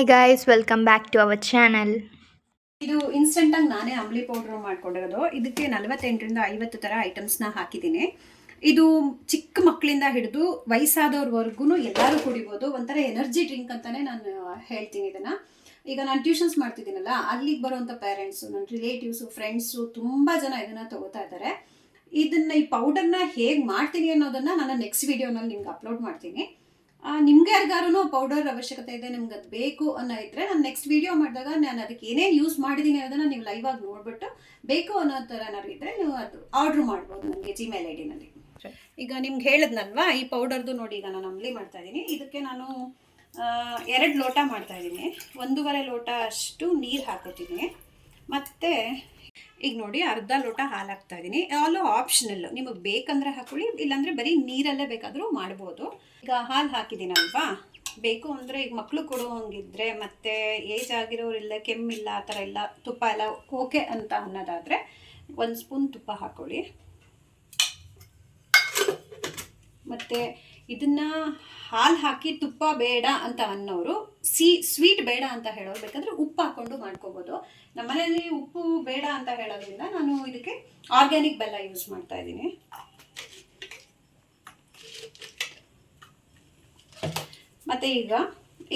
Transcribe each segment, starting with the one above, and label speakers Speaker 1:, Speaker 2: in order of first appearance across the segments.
Speaker 1: Hi guys welcome back to our channel
Speaker 2: ಇದು instant ಆಗಿ ನಾನೇ ಅಂಬ್ಲಿ ಪೌಡ್ರ್ ಮಾಡ್ಕೊಂಡಿರೋದು. ಇದಕ್ಕೆ ನಲವತ್ತೆಂಟರಿಂದ ಐವತ್ತು ಥರ ಐಟಮ್ಸ್ನ ಹಾಕಿದ್ದೀನಿ. ಇದು ಚಿಕ್ಕ ಮಕ್ಕಳಿಂದ ಹಿಡಿದು ವಯಸ್ಸಾದವ್ರವರೆಗೂ ಎಲ್ಲರೂ ಕುಡಿಬೋದು. ಒಂಥರ ಎನರ್ಜಿ ಡ್ರಿಂಕ್ ಅಂತಲೇ ನಾನು ಹೇಳ್ತೀನಿ ಇದನ್ನು. ಈಗ ನಾನು ಟ್ಯೂಷನ್ಸ್ ಮಾಡ್ತಿದ್ದೀನಲ್ಲ, ಅಲ್ಲಿಗೆ ಬರುವಂಥ ಪೇರೆಂಟ್ಸು ನನ್ನ ರಿಲೇಟಿವ್ಸು ಫ್ರೆಂಡ್ಸು ತುಂಬ ಜನ ಇದನ್ನು ತಗೋತಾ ಇದ್ದಾರೆ. ಇದನ್ನು ಈ ಪೌಡರ್ನ ಹೇಗೆ ಮಾಡ್ತೀನಿ ಅನ್ನೋದನ್ನು ನಾನು ನೆಕ್ಸ್ಟ್ ವಿಡಿಯೋನಲ್ಲಿ ನಿಮ್ಗೆ ಅಪ್ಲೋಡ್ ಮಾಡ್ತೀನಿ. ನಿಮ್ಗೆ ಯಾರಿಗಾರು ಪೌಡರ್ ಅವಶ್ಯಕತೆ ಇದೆ, ನಿಮ್ಗೆ ಅದು ಬೇಕು ಅನ್ನೋ ಇದ್ರೆ ನಾನು ನೆಕ್ಸ್ಟ್ ವಿಡಿಯೋ ಮಾಡಿದಾಗ ನಾನು ಅದಕ್ಕೆ ಏನೇನು ಯೂಸ್ ಮಾಡಿದ್ದೀನಿ ಅನ್ನೋದನ್ನ ನೀವು ಲೈವ್ ಆಗಿ ನೋಡ್ಬಿಟ್ಟು ಬೇಕು ಅನ್ನೋ ಥರ ಏನಾದ್ರು ಇದ್ರೆ ನೀವು ಅದು ಆರ್ಡ್ರ್ ಮಾಡ್ಬೋದು ನನಗೆ ಜಿಮೇಲ್ ಐ ಡಿನಲ್ಲಿ ಈಗ ನಿಮ್ಗೆ ಹೇಳಿದ್ನಲ್ವಾ, ಈ ಪೌಡರ್ದು ನೋಡಿ ಈಗ ನಾನು ಅಂಬ್ಲಿ ಮಾಡ್ತಾ ಇದ್ದೀನಿ ಇದಕ್ಕೆ ನಾನು ಎರಡು ಲೋಟ ಮಾಡ್ತಾ ಇದ್ದೀನಿ ಒಂದೂವರೆ ಲೋಟ ಅಷ್ಟು ನೀರು ಹಾಕೋತೀನಿ. ಮತ್ತು ಈಗ ನೋಡಿ ಅರ್ಧ ಲೋಟ ಹಾಲು ಹಾಕ್ತಾ ಇದ್ದೀನಿ ಆಲು ಆಪ್ಷನಲ್ ನಿಮಗೆ ಬೇಕಂದ್ರೆ ಹಾಕೊಳ್ಳಿ, ಇಲ್ಲಾಂದರೆ ಬರೀ ನೀರಲ್ಲೇ ಬೇಕಾದರೂ ಮಾಡ್ಬೋದು. ಈಗ ಹಾಲು ಹಾಕಿದ್ದೀನಲ್ವಾ? ಬೇಕು ಅಂದರೆ ಈಗ ಮಕ್ಕಳು ಕೊಡುವಂಗಿದ್ರೆ ಮತ್ತು ಏಜ್ ಆಗಿರೋರಿಲ್ಲ ಕೆಮ್ಮಿಲ್ಲ ಆ ಥರ ಎಲ್ಲ ತುಪ್ಪ ಎಲ್ಲ ಓಕೆ ಅಂತ ಅನ್ನೋದಾದರೆ ಒಂದು ಸ್ಪೂನ್ ತುಪ್ಪ ಹಾಕ್ಕೊಳ್ಳಿ ಮತ್ತು ಇದನ್ನು ಹಾಲು ಹಾಕಿ ತುಪ್ಪ ಬೇಡ ಅಂತ ಅನ್ನೋರು, ಸಿ, ಸ್ವೀಟ್ ಬೇಡ ಅಂತ ಹೇಳೋರು ಬೇಕಾದರೆ ಉಪ್ಪು ಹಾಕ್ಕೊಂಡು ಮಾಡ್ಕೋಬೋದು. ನಮ್ಮನೆಯಲ್ಲಿ ಉಪ್ಪು ಬೇಡ ಅಂತ ಹೇಳೋದ್ರಿಂದ ನಾನು ಇದಕ್ಕೆ ಆರ್ಗ್ಯಾನಿಕ್ ಬೆಲ್ಲ ಯೂಸ್ ಮಾಡ್ತಾ ಇದ್ದೀನಿ. ಮತ್ತೆ ಈಗ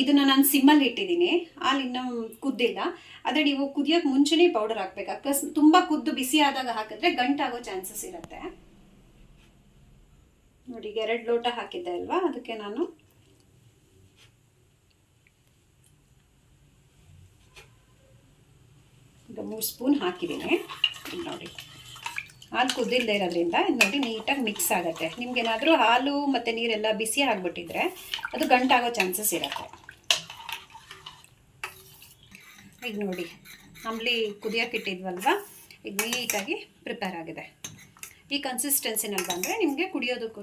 Speaker 2: ಇದನ್ನ ನಾನು ಸಿಮ್ಮಲ್ಲಿ ಇಟ್ಟಿದ್ದೀನಿ. ಅಲ್ಲಿ ಇನ್ನೂ ಕುದ್ದಿಲ್ಲ. ಆದರೆ ನೀವು ಕುದಿಯೋಕೆ ಮುಂಚೆನೇ ಪೌಡರ್ ಹಾಕ್ಬೇಕು. ಅಕಸ್ ತುಂಬ ಕುದ್ದು ಬಿಸಿ ಆದಾಗ ಹಾಕಿದ್ರೆ ಗಂಟಾಗೋ ಚಾನ್ಸಸ್ ಇರುತ್ತೆ. ನೋಡಿ ಎರಡು ಲೋಟ ಹಾಕಿದ್ದೆ ಅಲ್ವಾ? ಅದಕ್ಕೆ ನಾನು ಮೂರು ಸ್ಪೂನ್ ಹಾಕಿದ್ದೀನಿ. ನೋಡಿ. ಹಾಲು ಕುದ್ದಿಲ್ಲದೆ ಇರೋದ್ರಿಂದ ನೋಡಿ ನೀಟಾಗಿ ಮಿಕ್ಸ್ ಆಗುತ್ತೆ. ನಿಮಗೇನಾದರೂ ಹಾಲು ಮತ್ತು ನೀರೆಲ್ಲ ಬಿಸಿ ಆಗಿಬಿಟ್ಟಿದ್ರೆ ಅದು ಗಂಟಾಗೋ ಚಾನ್ಸಸ್ ಇರುತ್ತೆ. ಈಗ ನೋಡಿ. ಅಂಬ್ಲಿ ಕುದಿಯೋಕೆ ಇಟ್ಟಿದ್ವಲ್ವ? ಈಗ ನೀಟಾಗಿ ಪ್ರಿಪೇರ್ ಆಗಿದೆ. ಈ ಕನ್ಸಿಸ್ಟೆನ್ಸಿನಲ್ಲಿ ಬಂದರೆ ನಿಮಗೆ ಕುಡಿಯೋದಕ್ಕೂ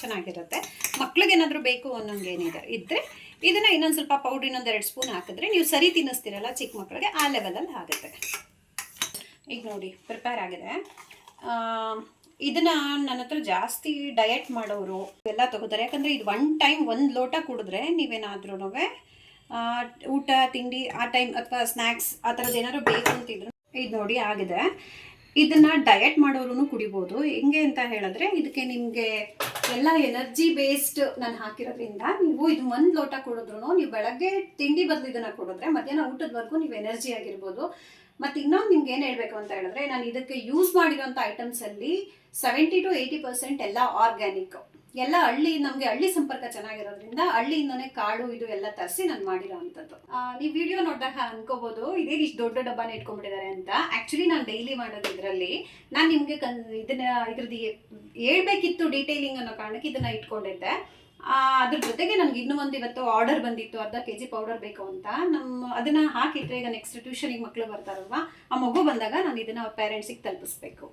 Speaker 2: ಚೆನ್ನಾಗಿರುತ್ತೆ. ಮಕ್ಳಿಗೇನಾದರೂ ಬೇಕು ಅನ್ನೋಂಗೇನಿದೆ ಇದ್ದರೆ ಇದನ್ನು ಇನ್ನೊಂದು ಸ್ವಲ್ಪ ಪೌಡ್ರ್ ಇನ್ನೊಂದು ಎರಡು ಸ್ಪೂನ್ ಹಾಕಿದ್ರೆ ನೀವು ಸರಿ ತಿನ್ನಿಸ್ತೀರಲ್ಲ ಚಿಕ್ಕ ಮಕ್ಕಳಿಗೆ, ಆ ಲೆವೆಲಲ್ಲಿ ಆಗುತ್ತೆ. ಈಗ ನೋಡಿ ಪ್ರಿಪೇರ್ ಆಗಿದೆ. ಇದನ್ನ ನನ್ನ ಹತ್ರ ಜಾಸ್ತಿ ಡಯಟ್ ಮಾಡೋರು ಎಲ್ಲ ತಗೋತಾರೆ. ಯಾಕಂದರೆ ಇದು ಒನ್ ಟೈಮ್ ಒಂದು ಲೋಟ ಕುಡಿದ್ರೆ ನೀವೇನಾದ್ರೂ ಊಟ, ತಿಂಡಿ, ಆ ಟೈಮ್ ಅಥವಾ ಸ್ನ್ಯಾಕ್ಸ್ ಆ ಥರದ್ದು ಏನಾದ್ರು ಬೇಕು ಅಂತಿದ್ರು ಇದು ನೋಡಿ, ಆಗಿದೆ. ಇದನ್ನ ಡಯಟ್ ಮಾಡೋರು ಕುಡಿಬೋದು. ಹೆಂಗೆ ಅಂತ ಹೇಳಿದ್ರೆ, ಇದಕ್ಕೆ ನಿಮಗೆ ಎಲ್ಲ ಎನರ್ಜಿ ಬೇಸ್ಡ್ ನಾನು ಹಾಕಿರೋದ್ರಿಂದ ನೀವು ಇದು ಒಂದು ಲೋಟ ಕುಡಿದ್ರು ನೀವು ಬೆಳಗ್ಗೆ ತಿಂಡಿ ಬದಲು ಇದನ್ನ ಕುಡಿದ್ರೆ ಮಧ್ಯಾಹ್ನ ಊಟದವರೆಗೂ ನೀವು ಎನರ್ಜಿ ಆಗಿರ್ಬೋದು. ಮತ್ತು ಇನ್ನೊಂದು ನಿಮ್ಗೆ ಏನು ಹೇಳಬೇಕು ಅಂತ ಹೇಳಿದ್ರೆ, ನಾನು ಇದಕ್ಕೆ ಯೂಸ್ ಮಾಡಿರೋಂಥ ಐಟಮ್ಸಲ್ಲಿ ಸೆವೆಂಟಿ ಟು ಏಯ್ಟಿ ಪರ್ಸೆಂಟ್ ಎಲ್ಲ ಆರ್ಗ್ಯಾನಿಕ್ ಎಲ್ಲ ಹಳ್ಳಿ, ನಮಗೆ ಹಳ್ಳಿ ಸಂಪರ್ಕ ಚೆನ್ನಾಗಿರೋದ್ರಿಂದ ಹಳ್ಳಿಯಿಂದನೇ ಕಾಳು ಇದು ಎಲ್ಲ ತರಿಸಿ ನಾನು ಮಾಡಿರೋ ಅಂಥದ್ದು. ನೀವು ವಿಡಿಯೋ ನೋಡಿದಾಗ ಅನ್ಕೋಬೋದು ಇದೇ ಇಷ್ಟು ದೊಡ್ಡ ಡಬ್ಬಾನ ಇಟ್ಕೊಂಡ್ಬಿಟ್ಟಿದ್ದಾರೆ ಅಂತ. ಆ್ಯಕ್ಚುಲಿ ನಾನು ಡೈಲಿ ಮಾಡೋದು ಇದರಲ್ಲಿ ನಾನು ನಿಮಗೆ ಕನ್, ಇದನ್ನ, ಇದ್ರದ್ದು ಹೇಳ್ಬೇಕಿತ್ತು ಡೀಟೇಲಿಂಗ್ ಅನ್ನೋ ಕಾರಣಕ್ಕೆ ಇದನ್ನ ಇಟ್ಕೊಂಡಿದ್ದೆ. ಅದ್ರ ಜೊತೆಗೆ ನನಗೆ ಇನ್ನೂ ಒಂದು ಇವತ್ತು ಆರ್ಡರ್ ಬಂದಿತ್ತು, ಅರ್ಧ ಕೆ ಜಿ ಪೌಡರ್ ಬೇಕು ಅಂತ. ನಮ್ಮ ಅದನ್ನ ಹಾಕಿಟ್ರೆ ಈಗ ನೆಕ್ಸ್ಟ್ ಟ್ಯೂಷನಿಗೆ ಮಕ್ಕಳು ಬರ್ತಾರಲ್ವಾ, ಆ ಮಗು ಬಂದಾಗ ನಾನು ಇದನ್ನ ಪೇರೆಂಟ್ಸಿಗೆ ತಲುಪಿಸ್ಬೇಕು.